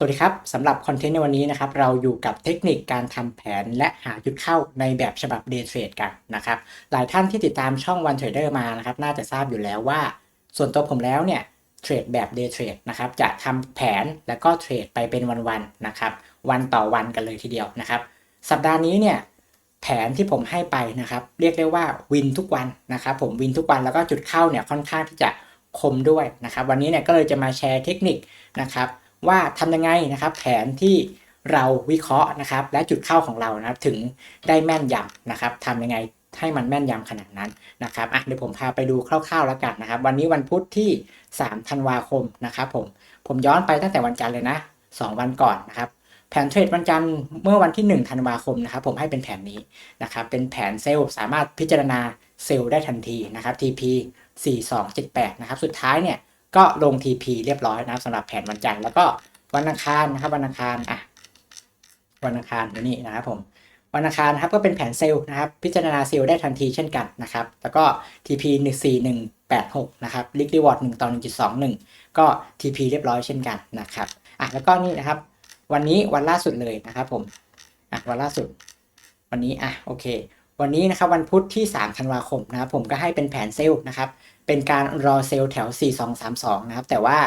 สวัสดีครับสำหรับคอนเทนต์ในวันนี้นะครับเราอยู่กับเทคนิคการทำแผนและหาจุดเข้าในแบบฉบับ Day Trade กันนะครับหลายท่านที่ติดตามช่อง One Trader มานะครับน่าจะทราบอยู่แล้วว่า ส่วนตัวผมแล้วเนี่ยเทรดแบบ Day Trade นะครับจะทำแผนแล้วก็เทรดไปเป็นวันๆนะครับวันต่อวันกันเลยทีเดียวนะครับ สัปดาห์นี้เนี่ยแผนที่ผมให้ไปนะครับ เรียกได้ว่าวินทุกวันนะครับผมวินทุกวันแล้วก็จุดเข้าเนี่ยค่อนข้างที่จะคมด้วยนะครับ วันนี้เนี่ยก็เลยจะมาแชร์เทคนิคนะครับ ว่าทำยังไงนะครับ แผนที่เราวิเคราะห์นะครับ และจุดเข้าของเรานะครับถึงได้แม่นยำนะครับทำยังไงให้มันแม่นยำขนาดนั้นนะครับอะเดี๋ยวผมพาไปดูคร่าวๆแล้วกันนะครับ วันนี้วันพุธที่3ธันวาคมนะครับผมผมย้อนไปตั้งแต่วันจันทร์เลยนะ 2 วันก่อนนะครับแผนเทรดวันจันทร์เมื่อวันที่1ธันวาคมนะครับผมให้เป็นแผนนี้นะครับเป็นแผนเซลล์สามารถพิจารณาเซลล์ได้ทันทีนะครับ TP 4278นะครับสุดท้ายเนี่ย ก็ลง TP เรียบร้อยนะครับสำหรับแผนวันจันทร์แล้วก็วันอังคารนะครับวันอังคารอะวันอังคารนี่นะครับผมวันอังคารครับก็เป็นแผนเซลล์นะครับพิจารณาเซลล์ได้ทันทีเช่นกันนะครับแล้วก็ TP 14186นะครับ l i q Reward 1ต่อ1.21 ก็ TP เรียบร้อยเช่นกันนะครับอะแล้วก็นี่นะครับ วันนี้วันล่าสุดเลยนะครับผมอะวันล่าสุด วันนี้อะโอเค วันนี้นะครับวันพุธที่ 3 ธันวาคมนะครับผมก็ให้เป็นแผนเซลล์นะครับ เป็นการรอเซลล์แถว 4232 นะครับ แต่ว่า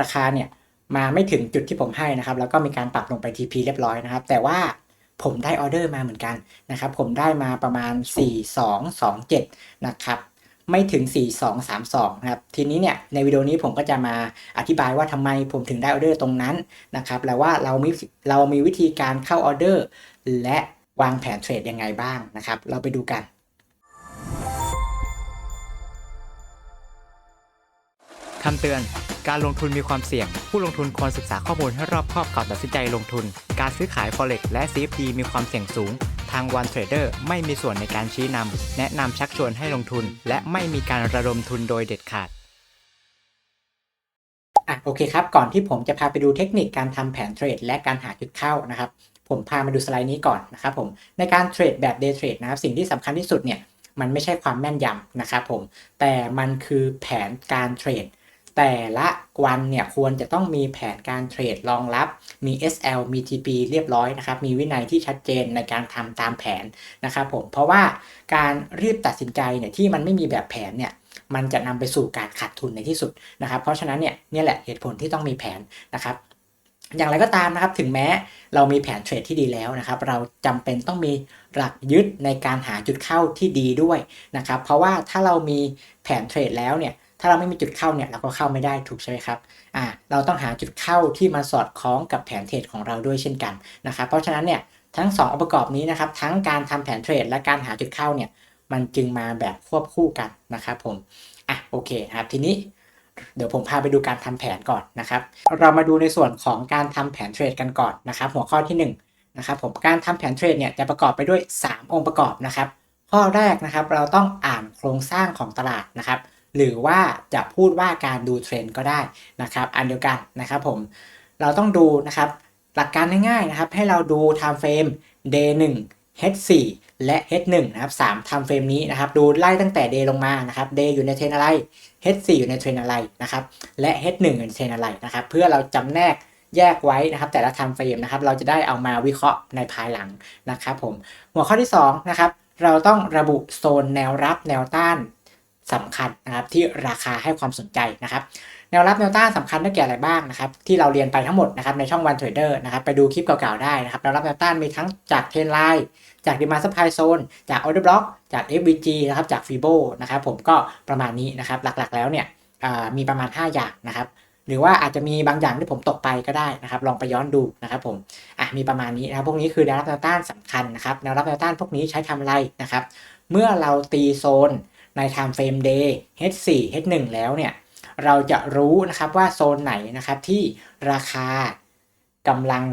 ราคาเนี่ยมาไม่ถึงจุดที่ผมให้นะครับ แล้วก็มีการปรับลงไป TP เรียบร้อยนะครับ แต่ว่าผมได้ออเดอร์มาเหมือนกันนะครับ ผมได้มาประมาณ 4227 นะครับไม่ถึง 4232 นะครับ ทีนี้เนี่ย ในวิดีโอนี้ผมก็จะมาอธิบายว่าทำไมผมถึงได้ออเดอร์ตรงนั้นนะครับ แล้วว่าเรามีเรามีวิธีการเข้าออเดอร์ และ วางแผนเทรดยังไงบ้างนะครับ เราไปดูกันคำเตือน การลงทุนมีความเสี่ยง ผู้ลงทุนควรศึกษาข้อมูลให้รอบคอบก่อนตัดสินใจลงทุน การซื้อขาย Forex และ CFD มีความเสี่ยงสูง ทาง One Trader ไม่มีส่วนในการชี้นำ แนะนำชักชวนให้ลงทุน และไม่มีการระดมทุนโดยเด็ดขาดอะโอเคครับ ก่อนที่ผมจะพาไปดูเทคนิคการทำแผนเทรดและการหาจุดเข้านะครับ ผมพามาดูสไลด์นี้ก่อนนะครับผมในการเทรดแบบ day trade นะครับสิ่งที่สำคัญที่สุดเนี่ยมันไม่ใช่ความแม่นยำนะครับผมแต่มันคือแผนการเทรดแต่ละวันเนี่ยควรจะต้องมีแผนการเทรดรองรับ มี SL มี TP เรียบร้อยนะครับ มีวินัยที่ชัดเจนในการทำตามแผนนะครับผม เพราะว่าการรีบตัดสินใจเนี่ยที่มันไม่มีแบบแผนเนี่ยมันจะนำไปสู่การขาดทุนในที่สุดนะครับ เพราะฉะนั้นเนี่ยนี่แหละเหตุผลที่ต้องมีแผนนะครับ อย่างไรก็ตามนะครับถึงแม้เรามีแผนเทรดที่ดีแล้วนะครับ เราจำเป็นต้องมีหลักยึดในการหาจุดเข้าที่ดีด้วยนะครับ เพราะว่าถ้าเรามีแผนเทรดแล้วเนี่ยถ้าเราไม่มีจุดเข้าเนี่ยเราก็เข้าไม่ได้ถูกใช่ไหมครับอ่าเราต้องหาจุดเข้าที่มาสอดคล้องกับแผนเทรดของเราด้วยเช่นกันนะครับ เพราะฉะนั้นเนี่ยทั้งสององค์ประกอบนี้นะครับ ทั้งการทำแผนเทรดและการหาจุดเข้าเนี่ยมันจึงมาแบบควบคู่กันนะครับผมอะโอเคครับทีนี้ เดี๋ยวผมพาไปดูการทำแผนก่อนนะครับ เรามาดูในส่วนของการทำแผนเทรดกันก่อนนะครับ หัวข้อที่1นงนะครับผมการทำแผนเทรดเนี่ยจะประกอบไปด้วย 3 องค์ประกอบนะครับ ข้อแรกนะครับเราต้องอ่านโครงสร้างของตลาดนะครับ หรือว่าจะพูดว่าการดูเทรนด์ก็ได้นะครับอันเดียวกันนะครับผมเราต้องดูนะครับหลักการง่ายๆนะครับ ให้เราดู time frame day 1 H4 และ H1 นะครับ3 time frame นี้นะครับ ดูไล่ตั้งแต่ day ลงมานะครับ day อยู่ในเทรนอะไร H4 อยู่ในเทรนอะไรนะครับ และ H1 อยู่ในเทรนอะไรนะครับ เพื่อเราจำแนกแยกไว้นะครับ แต่ละ time frame นะครับ เราจะได้เอามาวิเคราะห์ในภายหลังนะครับผม หัวข้อที่ 2 นะครับ เราต้องระบุโซนแนวรับแนวต้านสำคัญนะครับที่ราคาให้ความสนใจนะครับ แนวรับแนวต้านสำคัญได้แก่อะไรบ้างนะครับที่เราเรียนไปทั้งหมดนะครับในช่อง One Trader นะครับไปดูคลิปเก่าๆได้นะครับแนวรับแนวต้านมีทั้งจากเทรนไลน์จากดีมาซัพพลายโซนจากออเดอร์บล็อกจาก FVG นะครับจาก Fibo นะครับผมก็ประมาณนี้นะครับหลักๆแล้วเนี่ยมีประมาณ 5 อย่างนะครับหรือว่าอาจจะมีบางอย่างที่ผมตกไปก็ได้นะครับ ลองไปย้อนดูนะครับผมอะมีประมาณนี้นะครับพวกนี้คือแนวรับแนวต้านสำคัญนะครับแนวรับแนวต้านพวกนี้ใช้ทำอะไรนะครับ เมื่อเราตีโซนใน time frame day H4 H1 แล้วเนี่ย เราจะรู้นะครับว่าโซนไหนนะครับที่ราคากำลัง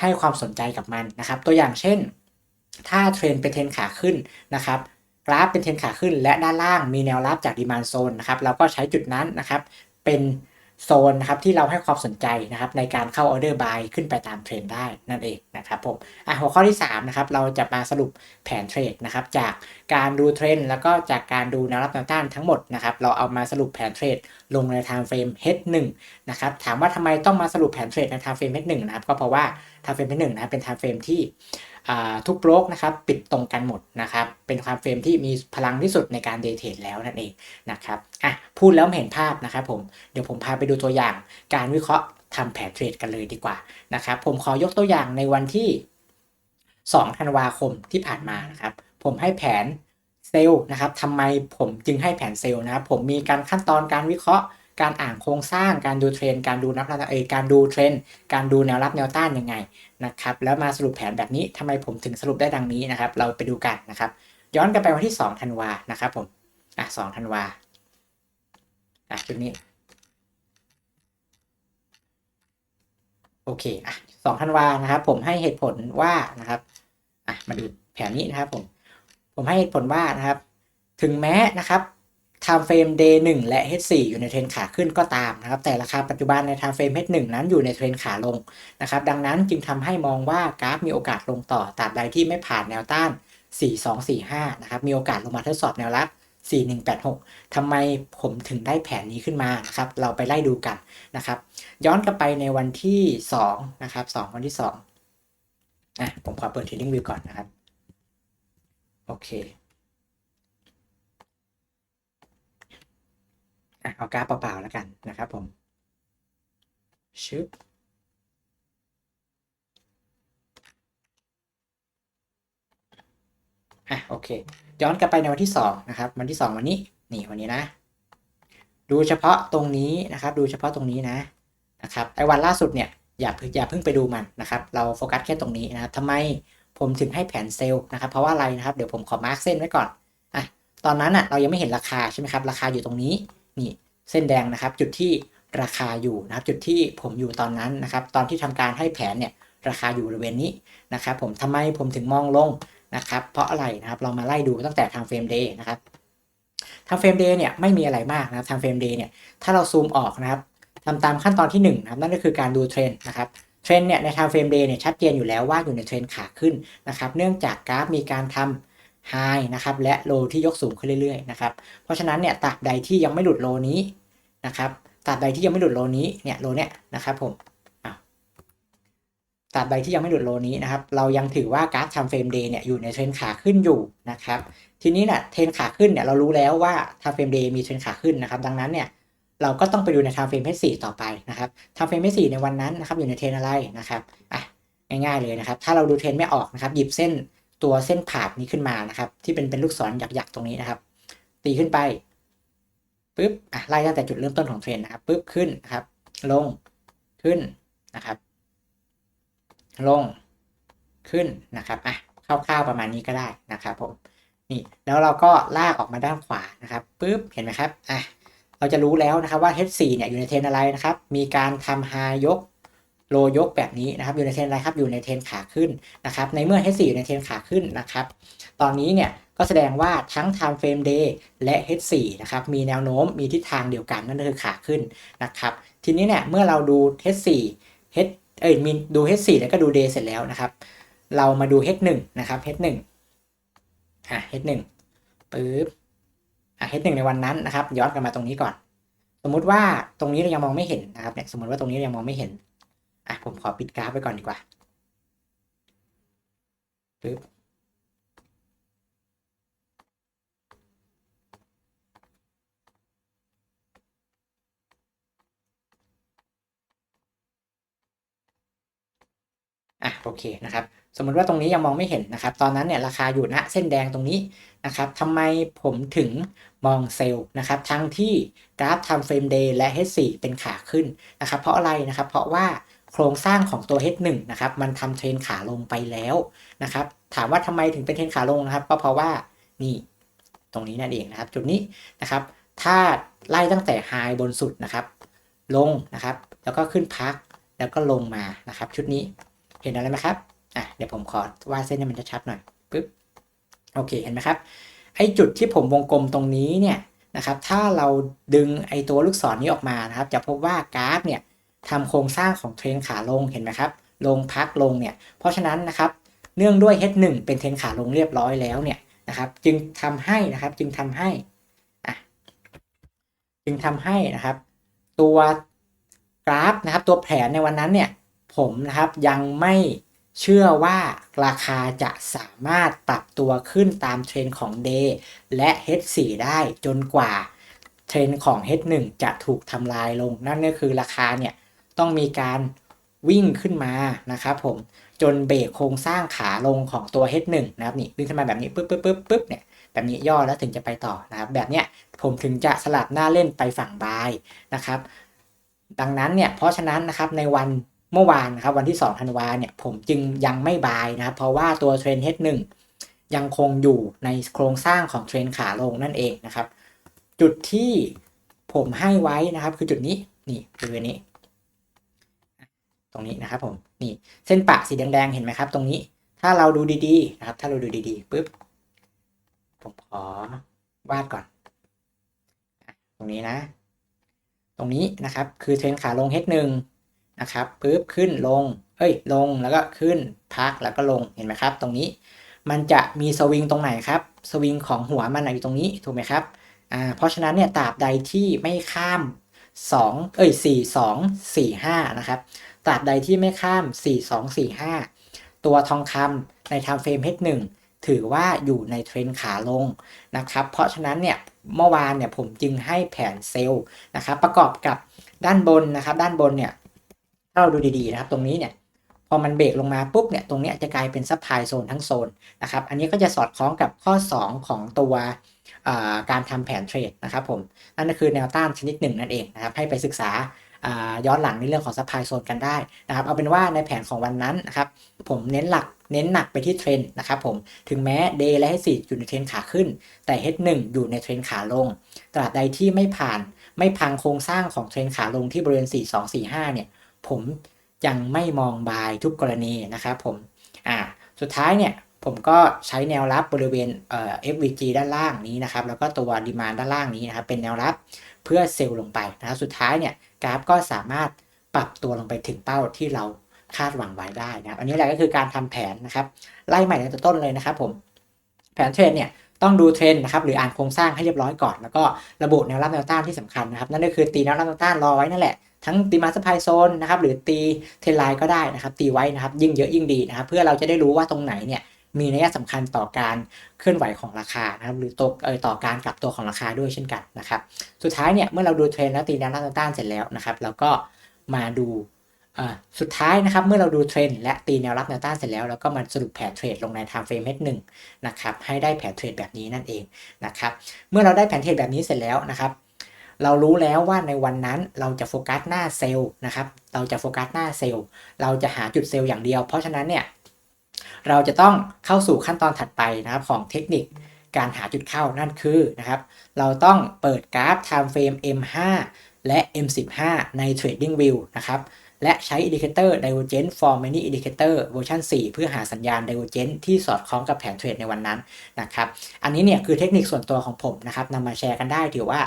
ให้ความสนใจกับมันนะครับ ตัวอย่างเช่น ถ้าเทรนเป็นเทรนขาขึ้นนะครับกราฟเป็นเทรนขาขึ้นและด้านล่างมีแนวรับจากดีมานโซนนะครับเราก็ใช้จุดนั้นนะครับเป็น โซนนะครับที่เราให้ความสนใจนะครับในการเข้าออเดอร์บายขึ้นไปตามเทรนได้นั่นเองนะครับผมอะหัวข้อที่3นะครับเราจะมาสรุปแผนเทรดนะครับจากการดูเทรนแล้วก็จากการดูแนวรับแนวต้านทั้งหมดนะครับเราเอามาสรุปแผนเทรดลงใน time frame H1 นะครับถามว่าทำไมต้องมาสรุปแผนเทรดใน time frame H1 นะครับก็เพราะว่า time frame H1 นะเป็น time frame ที่ ทุกโบรกนะครับปิดตรงกันหมดนะครับเป็นความเฟรมที่มีพลังที่สุดในการเดเทรดแล้วนั่นเองนะครับอะพูดแล้วเห็นภาพนะครับผมเดี๋ยวผมพาไปดูตัวอย่างการวิเคราะห์ทำแผนเทรดกันเลยดีกว่านะครับผมขอยกตัวอย่างในวันที่ 2 ธันวาคมที่ผ่านมานะครับผมให้แผนเซลล์นะครับทำไมผมจึงให้แผนเซลล์นะครับผมมีการขั้นตอนการวิเคราะห์ การอ่านโครงสร้าง การดูเทรนด์การดูนับเอการดูเทรนด์การดูแนวรับแนวต้านยังไงนะครับแล้วมาสรุปแผนแบบนี้ทำไมผมถึงสรุปได้ดังนี้นะครับ เราไปดูกันนะครับ ย้อนกลันไปวันที่2ธันวานะครับผมอะ2ธันวาอะจุดนี้โอเคอะ2ธันวานะครับ ผมให้เหตุผลว่านะครับอะมาดูแผนนี้นะครับผมผมให้เหตุผลว่านะครับ ถึงแม้นะครับ time frame day 1และ H4 อยู่ในเทรนขาขึ้นก็ตามนะครับ แต่ราคาปัจจุบันใน time frame H1 นั้นอยู่ในเทรนขาลงนะครับ ดังนั้นจึงทำให้มองว่ากราฟมีโอกาสลงต่อตราบใดที่ไม่ผ่านแนวต้าน 4245 นะครับ มีโอกาสลงมาทดสอบแนวรับ 4186 ทำไมผมถึงได้แผนนี้ขึ้นมานะครับ เราไปไล่ดูกันนะครับ ย้อนกลับไปในวันที่ 2 นะครับ 2 วันที่2อะผมขอเปิด Trading View ก่อนนะครับ โอเค อะเอากราฟเปล่าๆแล้วกันนะครับผมชึบอะโอเค ย้อนกลับไปในวันที่สองนะครับ วันที่สองวันนี้ นี่วันนี้นะ ดูเฉพาะตรงนี้นะครับ ดูเฉพาะตรงนี้นะนะครับไอ้วันล่าสุดเนี่ยอย่าเพิ่งอย่าเพิ่งไปดูมันนะครับ เราโฟกัสแค่ตรงนี้นะครับทำไมผมถึงให้แผนเซลล์นะครับ เพราะว่าอะไรนะครับ เดี๋ยวผมขอมาร์กเส้นไว้ก่อนอะตอนนั้นอะเรายังไม่เห็นราคาใช่ไหมครับ ราคาอยู่ตรงนี้ นี่เส้นแดงนะครับ จุดที่ราคาอยู่นะครับ จุดที่ผมอยู่ตอนนั้นนะครับ ตอนที่ทำการให้แผนเนี่ยราคาอยู่บริเวณนี้นะครับ ผมทำไมผมถึงมองลงนะครับ เพราะอะไรนะครับเรามาไล่ดูตั้งแต่ time frame day นะครับ time frame day เนี่ยไม่มีอะไรมากนะครับ time frame day เนี่ยถ้าเราซูมออกนะครับทำตามขั้นตอนที่1นนะครับนั่นก็คือการดูเทรนด์นะครับเทรนด์เนี่ยใน time frame day เนี่ยชัดเจนอยู่แล้วว่าอยู่ในเทรนด์ขาขึ้นนะครับ เนื่องจากกราฟมีการทำ high นะครับและ low ที่ยกสูงขึ้นเรื่อยๆนะครับเพราะฉะนั้นเนี่ยตราบใดที่ยังไม่หลุดโลนี้นะครับตราบใดที่ยังไม่หลุดโลนี้เนี่ยโลเนี่ยนะครับผมตราบใดที่ยังไม่หลุดโลนี้นะครับ เรายังถือว่ากราฟ time frame day เนี่ยอยู่ในเทรนขาขึ้นอยู่นะครับ ทีนี้เนี่ยเทรนขาขึ้นเนี่ยเรารู้แล้วว่า time frame day มีเทรนขาขึ้นนะครับ ดังนั้นเนี่ยเราก็ต้องไปดูใน time frame H4 ต่อไปนะครับ time frame H4 ในวันนั้นนะครับอยู่ในเทรนอะไรนะครับอะง่ายๆเลยนะครับ ถ้าเราดูเทรนไม่ออกนะครับ หยิบเส้น ตัวเส้นผ่านนี้ขึ้นมานะครับ ที่เป็นเป็นลูกศรหยักๆตรงนี้นะครับ ตีขึ้นไปปุ๊บอะไล่ตั้งแต่จุดเริ่มต้นของเทรนนะครับปุ๊บขึ้นนะครับ ลงขึ้นนะครับ ลงขึ้นนะครับอะคร่าวๆประมาณนี้ก็ได้นะครับผมนี่แล้วเราก็ลากออกมาด้านขวานะครับปุ๊บเห็นไหมครับอะเราจะรู้แล้วนะครับว่า H4 เนี่ยอยู่ในเทรนอะไรนะครับ มีการทำ high ยก โลยกแบบนี้นะครับอยู่ในเทรนอะไรครับอยู่ในเทรนขาขึ้นนะครับในเมื่อ H4 อยู่ในเทรนขาขึ้นนะครับตอนนี้เนี่ยก็แสดงว่าทั้ง time frame day และ H4 นะครับมีแนวโน้มมีทิศทางเดียวกันนั่นคือขาขึ้นนะครับทีนี้เนี่ยเมื่อเราดู H4 H เอ้ยมีดู H4 แล้วก็ดู day เสร็จแล้วนะครับ เรามาดู H1 นะครับ H1 อะ H1 ปึ๊บอะ H1 ในวันนั้นนะครับ ย้อนกลับมาตรงนี้ก่อน สมมุติว่าตรงนี้เรายังมองไม่เห็นนะครับเนี่ยสมมติว่าตรงนี้เรายังมองไม่เห็น อะผมขอปิดกราฟไว้ก่อนดีกว่าปึ๊บอะโอเคนะครับสมมติว่าตรงนี้ยังมองไม่เห็นนะครับ ตอนนั้นเนี่ยราคาอยู่ณเส้นแดงตรงนี้นะครับทำไมผมถึงมองเซลล์นะครับ ทั้งที่กราฟ time frame day และ H4 เป็นขาขึ้นนะครับ เพราะอะไรนะครับ เพราะว่า โครงสร้างของตัว H1 นะครับมันทำเทรนขาลงไปแล้วนะครับถามว่าทำไมถึงเป็นเทรนขาลงนะครับก็เพราะว่านี่ตรงนี้นั่นเองนะครับจุดนี้นะครับถ้าไล่ตั้งแต่ไฮบนสุดนะครับลงนะครับแล้วก็ขึ้นพักแล้วก็ลงมานะครับ ชุดนี้เห็นอะไรไหมครับอะเดี๋ยวผมขอวาดเส้นให้มันชัดๆหน่อยปึ๊บโอเคเห็นไหมครับไอจุดที่ผมวงกลมตรงนี้เนี่ยนะครับถ้าเราดึงไอตัวลูกศรนี้ออกมานะครับ จะพบว่ากราฟเนี่ย ทำโครงสร้างของเทรนขาลงเห็นไหมครับ ลงพักลงเนี่ย เพราะฉะนั้นนะครับ เนื่องด้วย H1 เป็นเทรนขาลงเรียบร้อยแล้วเนี่ยนะครับ จึงทำให้นะครับ จึงทำให้อะจึงทำให้นะครับ ตัวกราฟนะครับ ตัวแผนในวันนั้นเนี่ย ผมนะครับยังไม่เชื่อว่าราคาจะสามารถปรับตัวขึ้นตามเทรนของ Day และ H4 ได้จนกว่าเทรนของ H1 จะถูกทำลายลง นั่นก็คือราคาเนี่ย ต้องมีการวิ่งขึ้นมานะครับผมจนเบรกโครงสร้างขาลงของตัว H1 นะครับนี่วิ่งขึ้นมาแบบนี้ปึ๊บปึ๊บปึ๊บปึ๊บเนี่ยแบบนี้ย่อแล้วถึงจะไปต่อนะครับ แบบเนี้ยผมถึงจะสลับหน้าเล่นไปฝั่งบายนะครับ ดังนั้นเนี่ยเพราะฉะนั้นนะครับในวันเมื่อวานนะครับวันที่2ธันวาเนี่ยผมจึงยังไม่บายนะครับ เพราะว่าตัวเทรน H1 ยังคงอยู่ในโครงสร้างของเทรนขาลงนั่นเองนะครับ จุดที่ผมให้ไว้นะครับคือจุดนี้นี่คือนนี้ ตรงนี้นะครับผมนี่เส้นปะสีแดงๆเห็นไหมครับ ตรงนี้ถ้าเราดูดีๆนะครับ ถ้าเราดูดีๆปุ๊บผมขอวาดก่อน ตรงนี้นะ ตรงนี้นะครับคือเทรนขาลง H1 นะครับปุ๊บขึ้นลง เอ้ย ลงแล้วก็ขึ้นพักแล้วก็ลงเห็นไหมครับ ตรงนี้มันจะมีสวิงตรงไหนครับ สวิงของหัวมันอยู่ตรงนี้ถูกไหมครับอ่าเพราะฉะนั้นเนี่ยตราบใดที่ไม่ข้าม 2 เอ้ย 4 2 4 5 นะครับ ตราบใดที่ไม่ข้าม 4 2 4 5 ตัวทองคำใน time frame H1 ถือว่าอยู่ในเทรนขาลงนะครับ เพราะฉะนั้นเนี่ยเมื่อวานเนี่ยผมจึงให้แผนเซลล์นะครับประกอบกับด้านบนนะครับ ด้านบนเนี่ยถ้าเราดูดีๆนะครับ ตรงนี้เนี่ยพอมันเบรกลงมาปุ๊บเนี่ยตรงเนี้ยจะกลายเป็นซัพพลายโซนทั้งโซนนะครับ อันนี้ก็จะสอดคล้องกับข้อ 2 ของตัวการทำแผนเทรดนะครับผมนั่นก็คือแนวต้านชนิดหนึ่งนั่นเองนะครับให้ไปศึกษา ย้อนหลังในเรื่องของซัพพลายโซนกันได้นะครับเอาเป็นว่าในแผนของวันนั้นนะครับผมเน้นหลักเน้นหนักไปที่เทรนด์นะครับผมถึงแม้ Day และ H4 อยู่ในเทรนขาขึ้น แต่ H1 อยู่ในเทรนขาลง ตราบใดที่ไม่ผ่านไม่พังโครงสร้างของเทรนขาลงที่บริเวณ 4245 เนี่ย ผมยังไม่มองบายทุกกรณีนะครับผมอ่าสุดท้ายเนี่ย ผมก็ใช้แนวรับบริเวณเอ่อ FVG ด้านล่างนี้นะครับ แล้วก็ตัวดีมานด้านล่างนี้นะครับเป็นแนวรับเพื่อเซลล์ลงไปนะครับสุดท้ายเนี่ยกราฟก็สามารถปรับตัวลงไปถึงเป้าที่เราคาดหวังไว้ได้นะครับ อันนี้แหละก็คือการทำแผนนะครับไล่ใหม่ในต้นเลยนะครับผมแผนเทรดเนี่ยต้องดูเทรนนะครับหรืออ่านโครงสร้างให้เรียบร้อยก่อน แล้วก็ระบุแนวรับแนวต้านที่สำคัญนะครับ นั่นก็คือตีแนวรับแนวต้านรอไว้นั่นแหละทั้งตีมาสพายโซนนะครับหรือตีเทรนไลน์ก็ได้นะครับตีไว้นะครับยิ่งเยอะยิ่งดีนะครับเพื่อเราจะได้รู้ว่าตรงไหนเนี่ย มีนัยสำคัญต่อการเคลื่อนไหวของราคานะครับหรือตกเออต่อการกลับตัวของราคาด้วยเช่นกันนะครับสุดท้ายเนี่ยเมื่อเราดูเทรนแล้วตีแนวรับแนวต้านเสร็จแล้วนะครับเราก็มาดูสุดท้ายนะครับเมื่อเราดูเทรนและตีแนวรับแนวต้านเสร็จแล้วเราก็มาสรุปแผนเทรดลงใน time frame H1 นะครับให้ได้แผนเทรดแบบนี้นั่นเองนะครับเมื่อเราได้แผนเทรดแบบนี้เสร็จแล้วนะครับเรารู้แล้วว่าในวันนั้นเราจะโฟกัสหน้าเซลล์นะครับเราจะโฟกัสหน้าเซลล์เราจะหาจุดเซลล์อย่างเดียว เพราะฉะนั้นเนี่ย เราจะต้องเข้าสู่ขั้นตอนถัดไปนะครับของเทคนิคการหาจุดเข้านั่นคือนะครับ เราต้องเปิดกราฟ time frame M5 และ M15 ใน Trading View นะครับ และใช้ Indicator Divergence for Many Indicator เวอร์ชัน4 เพื่อหาสัญญาณ Divergence ที่สอดคล้องกับแผนเทรดในวันนั้นนะครับ อันนี้เนี่ยคือเทคนิคส่วนตัวของผมนะครับนำมาแชร์กันได้ถือว่า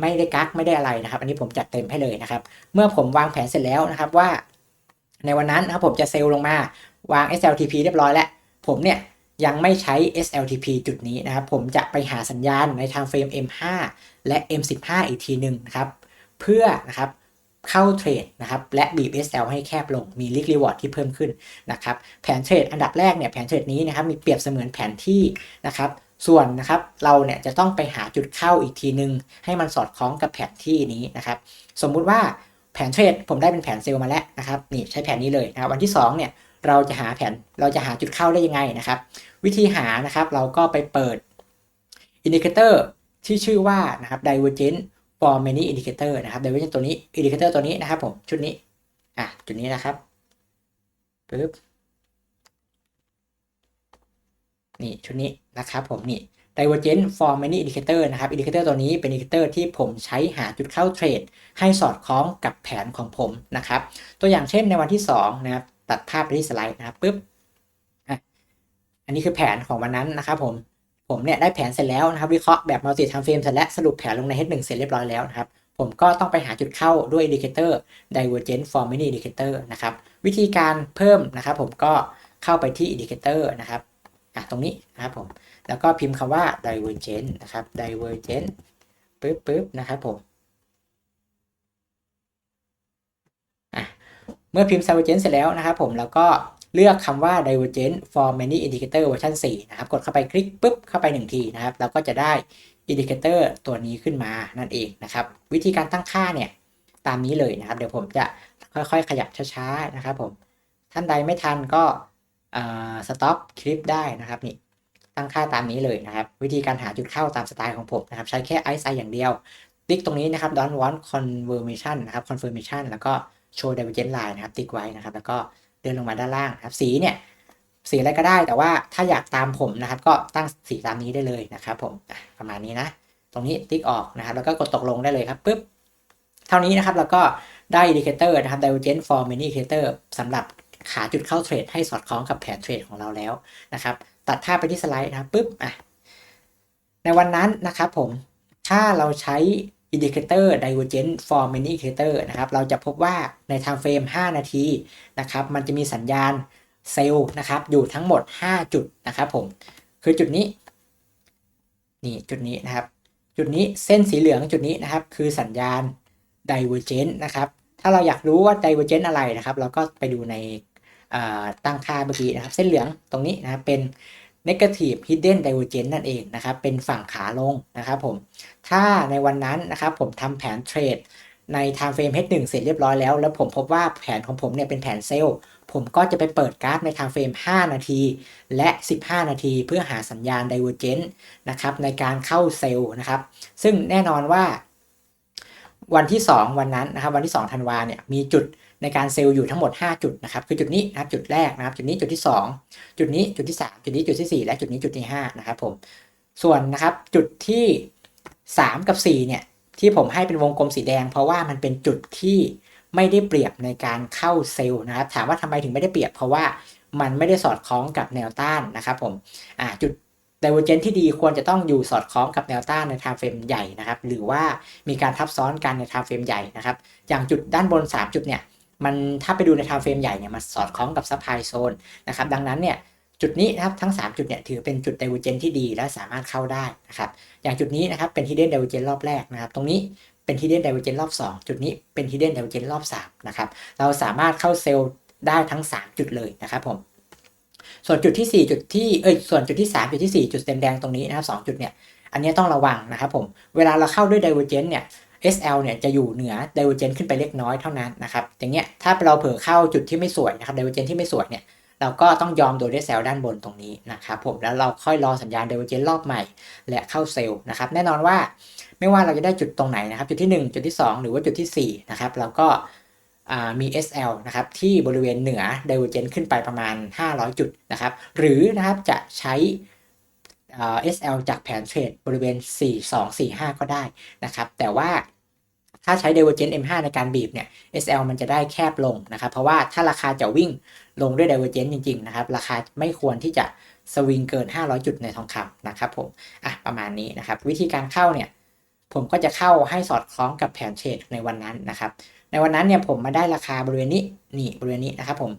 ไม่ได้กักไม่ได้อะไรนะครับ อันนี้ผมจัดเต็มให้เลยนะครับ เมื่อผมวางแผนเสร็จแล้วนะครับว่าในวันนั้นนะครับผมจะเซลล์ลงมา วาง SLTP เรียบร้อยแล้ว ผมเนี่ยยังไม่ใช้ SLTP จุดนี้นะครับ ผมจะไปหาสัญญาณใน time frame M5 และ M15 อีกทีหนึ่งนะครับ เพื่อนะครับเข้าเทรดนะครับ และบีบ SL ให้แคบลงมี Risk Reward ที่เพิ่มขึ้นนะครับ แผนเทรดอันดับแรกเนี่ยแผนเทรดนี้นะครับมีเปรียบเสมือนแผนที่นะครับ ส่วนนะครับเราเนี่ยจะต้องไปหาจุดเข้าอีกทีหนึ่งให้มันสอดคล้องกับแผนที่นี้นะครับ สมมุติว่าแผนเทรดผมได้เป็นแผนเซลล์มาแล้วนะครับนี่ใช้แผนนี้เลยนะวันที่2เนี่ย เราจะหาแผนเราจะหาจุดเข้าได้ยังไงนะครับ วิธีหานะครับเราก็ไปเปิดอินดิเคเตอร์ที่ชื่อว่านะครับ divergence for many indicator นะครับ divergence ตัวนี้ indicator ตัวนี้นะครับผมชุดนี้อะจุดนี้นะครับปึ๊บนี่ชุดนี้นะครับผมนี่ divergence for many indicator นะครับ indicator ตัวนี้เป็น indicator ที่ผมใช้หาจุดเข้าเทรด ให้สอดคล้องกับแผนของผมนะครับ ตัวอย่างเช่นในวันที่2นะครับ ตัดภาพไปที่สไลด์นะครับปึ๊บอันนี้คือแผนของวันนั้นนะครับผม ผมเนี่ยได้แผนเสร็จแล้วนะครับ วิเคราะห์แบบ multi time frame เสร็จแล้วสรุปแผนลงใน H1 เสร็จเรียบร้อยแล้วนะครับ ผมก็ต้องไปหาจุดเข้าด้วย indicator divergence for many indicator นะครับ วิธีการเพิ่มนะครับผมก็เข้าไปที่ indicator นะครับอะตรงนี้นะครับผม แล้วก็พิมพ์คำว่า divergence นะครับ divergence ปึ๊บปึ๊บนะครับผม เมื่อพิมพ์ divergence เสร็จแล้วนะครับผมแล้วก็เลือกคำว่า divergence for many indicator เวอร์ชัน4นะครับ กดเข้าไปคลิกปุ๊บเข้าไป 1 ทีนะครับเราก็จะได้ indicator ตัวนี้ขึ้นมานั่นเองนะครับ วิธีการตั้งค่าเนี่ย ตามนี้เลยนะครับ เดี๋ยวผมจะค่อยๆ ขยับช้าๆ นะครับผม ท่านใดไม่ทันก็สต็อปคลิปได้นะครับนี่ตั้งค่าตามนี้เลยนะครับ วิธีการหาจุดเข้าตามสไตล์ของผมนะครับ ใช้แค่ i อ i อย่างเดียวติ๊กตรงนี้นะครับ don't want confirmation นะครับ confirmation แล้วก็ show divergence line นะครับ ติ๊กไว้นะครับ แล้วก็เดินลงมาด้านล่างครับสีเนี่ยสีอะไรก็ได้แต่ว่าถ้าอยากตามผมนะครับ ก็ตั้งสีตามนี้ได้เลยนะครับผมประมาณนี้นะ ตรงนี้ติ๊กออกนะครับ แล้วก็กดตกลงได้เลยครับปุ๊บเท่านี้นะครับแล้วก็ได้ indicator นะครับ divergence for many indicator สำหรับขาจุดเข้าเทรดให้สอดคล้องกับแผนเทรดของเราแล้วนะครับ ตัดภาพไปที่สไลด์นะครับปุ๊บอะในวันนั้นนะครับผมถ้าเราใช้ indicator divergence for many indicator นะครับ เราจะพบว่าใน time frame 5 นาทีนะครับ มันจะมีสัญญาณเซลล์นะครับ อยู่ทั้งหมด 5 จุดนะครับผม คือจุดนี้ นี่จุดนี้นะครับ จุดนี้เส้นสีเหลืองจุดนี้นะครับ คือสัญญาณ divergence นะครับ ถ้าเราอยากรู้ว่า divergence อะไรนะครับ เราก็ไปดูในตั้งค่าเมื่อกี้นะครับ เส้นเหลืองตรงนี้นะครับเป็น negative hidden divergence นั่นเองนะครับ เป็นฝั่งขาลงนะครับผม ถ้าในวันนั้นนะครับผมทำแผนเทรดใน time frame H1 เสร็จเรียบร้อยแล้ว แล้วผมพบว่าแผนของผมเนี่ยเป็นแผนเซลล์ผมก็จะไปเปิดกราฟใน time frame 5 นาที และ 15 นาที เพื่อหาสัญญาณ divergence นะครับในการเข้าเซลล์นะครับ ซึ่งแน่นอนว่าวันที่ 2 วันนั้นนะครับ วันที่ 2 ธันวาเนี่ยมีจุด ในการเซลล์อยู่ทั้งหมด 5 จุดนะครับคือจุดนี้นะครับจุดแรกนะครับจุดนี้จุดที่ 2 จุดนี้จุดที่ 3 จุดนี้จุดที่ 4 และจุดนี้จุดที่5นะครับผมส่วนนะครับจุดที่ 3 กับ 4 เนี่ยที่ผมให้เป็นวงกลมสีแดง เพราะว่ามันเป็นจุดที่ไม่ได้เปรียบในการเข้าเซลล์นะครับถามว่าทำไมถึงไม่ได้เปรียบ เพราะว่ามันไม่ได้สอดคล้องกับแนวต้านนะครับผมอ่าจุด divergence ที่ดีควรจะต้องอยู่สอดคล้องกับแนวต้านใน time frame ใหญ่นะครับหรือว่ามีการทับซ้อนกันใน time frame ใหญ่นะครับอย่างจุดด้านบน 3 จุดเนี่ย มันถ้าไปดูใน time frame ใหญ่เนี่ยมันสอดคล้องกับ supply zone นะครับดังนั้นเนี่ยจุดนี้นะครับทั้ง 3 จุดเนี่ยถือเป็นจุด divergence ที่ดีและสามารถเข้าได้นะครับอย่างจุดนี้นะครับเป็น hidden divergence รอบแรกนะครับ ตรงนี้เป็น hidden divergence รอบ 2 จุดนี้เป็น hidden divergence รอบ3นะครับเราสามารถเข้าเซลล์ได้ทั้ง 3 จุดเลยนะครับผมส่วนจุดที่ 4 จุดที่เอ้ยส่วนจุดที่ 3 จุดที่ 4 จุดเต็มแดงตรงนี้นะครับ2จุดเนี่ยอันนี้ต้องระวังนะครับผมเวลาเราเข้าด้วย divergence เนี่ย SL เนี่ยจะอยู่เหนือ divergence ขึ้นไปเล็กน้อยเท่านั้นนะครับอย่างเงี้ยถ้าเราเผลอเข้าจุดที่ไม่สวยนะครับ divergence ที่ไม่สวยเนี่ยเราก็ต้องยอมโดย SL ด้านบนตรงนี้นะครับผมแล้วเราค่อยรอสัญญาณ divergence รอบใหม่ และเข้าเซลล์นะครับแน่นอนว่าไม่ว่าเราจะได้จุดตรงไหนนะครับ จุดที่ 1 จุดที่ 2 หรือว่าจุดที่ 4 นะครับเราก็มี SL นะครับที่บริเวณเหนือ divergence ขึ้นไปประมาณ 500 จุดนะครับหรือนะครับจะใช้ SL จากแผนเทรดบริเวณ 4245 ก็ได้นะครับแต่ว่า ถ้าใช้ divergence M5 ในการบีบเนี่ย SL มันจะได้แคบลงนะครับ เพราะว่าถ้าราคาจะวิ่งลงด้วย divergence จริง ๆ นะครับ ราคาไม่ควรที่จะสวิงเกิน 500 จุดในทองคำนะครับผม อะ ประมาณนี้นะครับ วิธีการเข้าเนี่ย ผมก็จะเข้าให้สอดคล้องกับแผนเทรดในวันนั้นนะครับ ในวันนั้นเนี่ยผมมาได้ราคาบริเวณนี้ นี่บริเวณนี้นะครับผม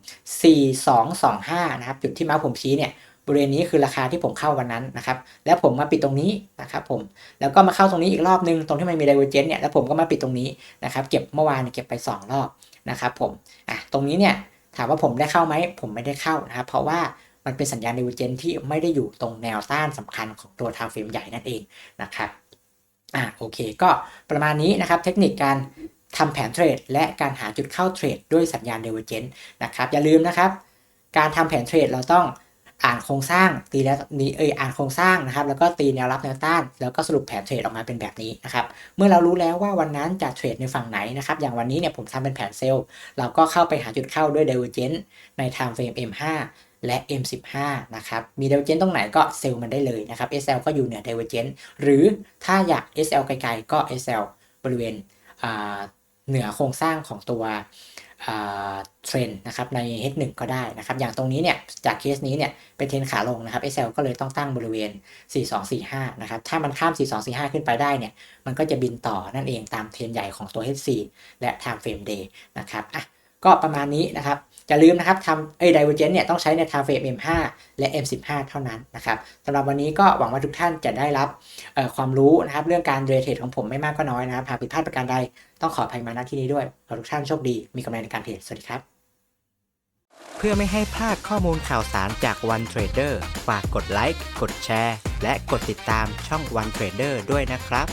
4225 นะครับ จุดที่มาผมชี้เนี่ย บริเวณนี้คือราคาที่ผมเข้าวันนั้นนะครับ แล้วผมมาปิดตรงนี้นะครับผม แล้วก็มาเข้าตรงนี้อีกรอบนึง ตรงที่มันมี divergence เนี่ย แล้วผมก็มาปิดตรงนี้นะครับ เก็บเมื่อวานเก็บไป 2 รอบนะครับผม อะ ตรงนี้เนี่ย ถามว่าผมได้เข้าไหม ผมไม่ได้เข้านะครับ เพราะว่ามันเป็นสัญญาณ divergence ที่ไม่ได้อยู่ตรงแนวต้านสำคัญของตัว time frame ใหญ่นั่นเองนะครับ อะ โอเค ก็ประมาณนี้นะครับ เทคนิคการทำแผนเทรด และการหาจุดเข้าเทรดด้วยสัญญาณ divergence นะครับ อย่าลืมนะครับ การทำแผนเทรดเราต้อง อ่านโครงสร้างตีแล้วนี่เอยอ่านโครงสร้างนะครับ แล้วก็ตีแนวรับแนวต้าน แล้วก็สรุปแผนเทรดออกมาเป็นแบบนี้นะครับเมื่อเรารู้แล้วว่าวันนั้นจะเทรดในฝั่งไหนนะครับอย่างวันนี้เนี่ยผมทำเป็นแผนเซลล์เราก็เข้าไปหาจุดเข้าด้วย divergence ใน time frame M5 และ M15 นะครับ มี divergence ตรงไหนก็เซลล์มันได้เลยนะครับ SL ก็อยู่เหนือ divergence หรือถ้าอยาก SL ไกลๆก็ SL บริเวณเหนือโครงสร้างของตัว เทรนนะครับใน H1 ก็ได้นะครับอย่างตรงนี้เนี่ยจากเคสนี้เนี่ยเป็นเทรนขาลงนะครับ SL ก็เลยต้องตั้งบริเวณ 4245 นะครับถ้ามันข้าม 4245 ขึ้นไปได้เนี่ยมันก็จะบินต่อนั่นเองตามเทรนใหญ่ของตัว H4 และ Time Frame Day นะครับอะ ก็ประมาณนี้นะครับอย่าลืมนะครับทำเอ้ย divergence เนี่ยต้องใช้ใน time frame M5 และ M15 เท่านั้นนะครับสำหรับวันนี้ก็หวังว่าทุกท่านจะได้รับความรู้นะครับ เรื่องการเรเทรดของผมไม่มากก็น้อยนะครับหากผิดพลาดประการใดต้องขออภัยมาณที่นี้ด้วยขอทุกท่านโชคดีมีกำไรในการเทรดสวัสดีครับ เพื่อไม่ให้พลาดข้อมูลข่าวสารจาก One Trader ฝากกดไลค์กดแชร์ และกดติดตามช่อง One Trader ด้วยนะครับ